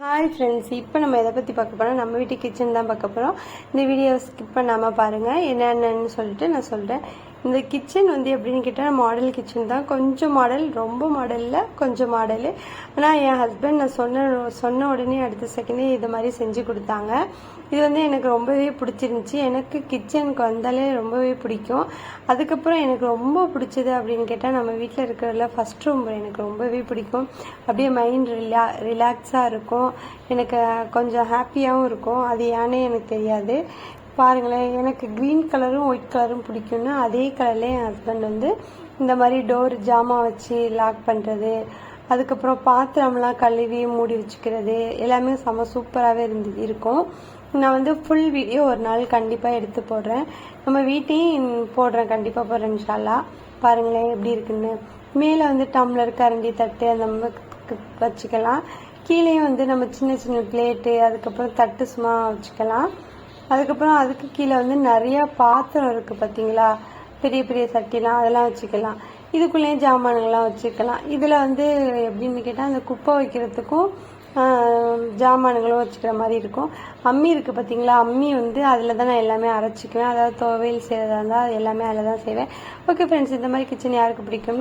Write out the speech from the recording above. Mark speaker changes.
Speaker 1: Hi friends இப்போ நம்ம எதை பற்றி பார்க்க போகிறோம் நம்ம வீட்டு கிச்சன் தான் பார்க்க போகிறோம் இந்த வீடியோ ஸ்கிப் பண்ணாமல் பாருங்கள் என்னென்னு சொல்லிட்டு நான் சொல்கிறேன் இந்த கிச்சன் வந்து எப்படின்னு கேட்டால் மாடல் கிச்சன் தான். கொஞ்சம் மாடல் ரொம்ப மாடலில் கொஞ்சம் மாடலு ஆனால் என் ஹஸ்பண்ட் நான் சொன்ன சொன்ன உடனே அடுத்த செகண்டே இது மாதிரி செஞ்சு கொடுத்தாங்க. இது வந்து எனக்கு ரொம்பவே பிடிச்சிருந்துச்சி. எனக்கு கிச்சனுக்கு வந்தாலே ரொம்பவே பிடிக்கும். அதுக்கப்புறம் எனக்கு ரொம்ப பிடிச்சது அப்படின்னு கேட்டால் நம்ம வீட்டில் இருக்கிறதுல ஃபஸ்ட் ரூம் எனக்கு ரொம்பவே பிடிக்கும். அப்படியே மைண்ட் ரிலா ரிலாக்ஸாக இருக்கும். எனக்கு கொஞ்சம் ஹாப்பியாகவும் இருக்கும். அது ஏன்னே எனக்கு தெரியாது. பாருங்களேன் எனக்கு க்ரீன் கலரும் ஒயிட் கலரும் பிடிக்கும்னா அதே கலரில் என் ஹஸ்பண்ட் வந்து இந்த மாதிரி டோர் ஜாமான் வச்சு லாக் பண்ணுறது அதுக்கப்புறம் பாத்திரம்லாம் கழுவி மூடி வச்சுக்கிறது எல்லாமே செம்ம சூப்பராகவே இருந்து இருக்கும். நான் வந்து ஃபுல் வீடியோ ஒரு நாள் கண்டிப்பாக எடுத்து போடுறேன். நம்ம வீட்டையும் போடுறேன் கண்டிப்பாக போடுறேன் இன்ஷால்லா. பாருங்களேன் எப்படி இருக்குன்னு. மேலே வந்து டம்ளர் கரண்டி தட்டு அந்த மாதிரி வச்சுக்கலாம். கீழேயும் வந்து நம்ம சின்ன சின்ன பிளேட்டு அதுக்கப்புறம் தட்டு சும்மா வச்சுக்கலாம். அதுக்கப்புறம் அதுக்கு கீழே வந்து நிறைய பாத்திரம் இருக்குது பார்த்தீங்களா? பெரிய பெரிய சட்டிலாம் அதெல்லாம் வச்சுக்கலாம். இதுக்குள்ளேயும் ஜாமான்கள்லாம் வச்சுக்கலாம். இதில் வந்து எப்படின்னு கேட்டால் அந்த குப்பை வைக்கிறதுக்கும் ஜாமானுங்களும் ஜாமான்களும் வச்சுக்கிற மாதிரி இருக்கும். அம்மி இருக்குது பார்த்தீங்களா? அம்மி வந்து அதில் தான் நான் எல்லாமே அரைச்சிக்குவேன். அதாவது துவையல் செய்கிறதா இருந்தால் எல்லாமே அதில் தான் செய்வேன். ஓகே ஃப்ரெண்ட்ஸ் இந்த மாதிரி கிச்சன் யாருக்கு பிடிக்கும்?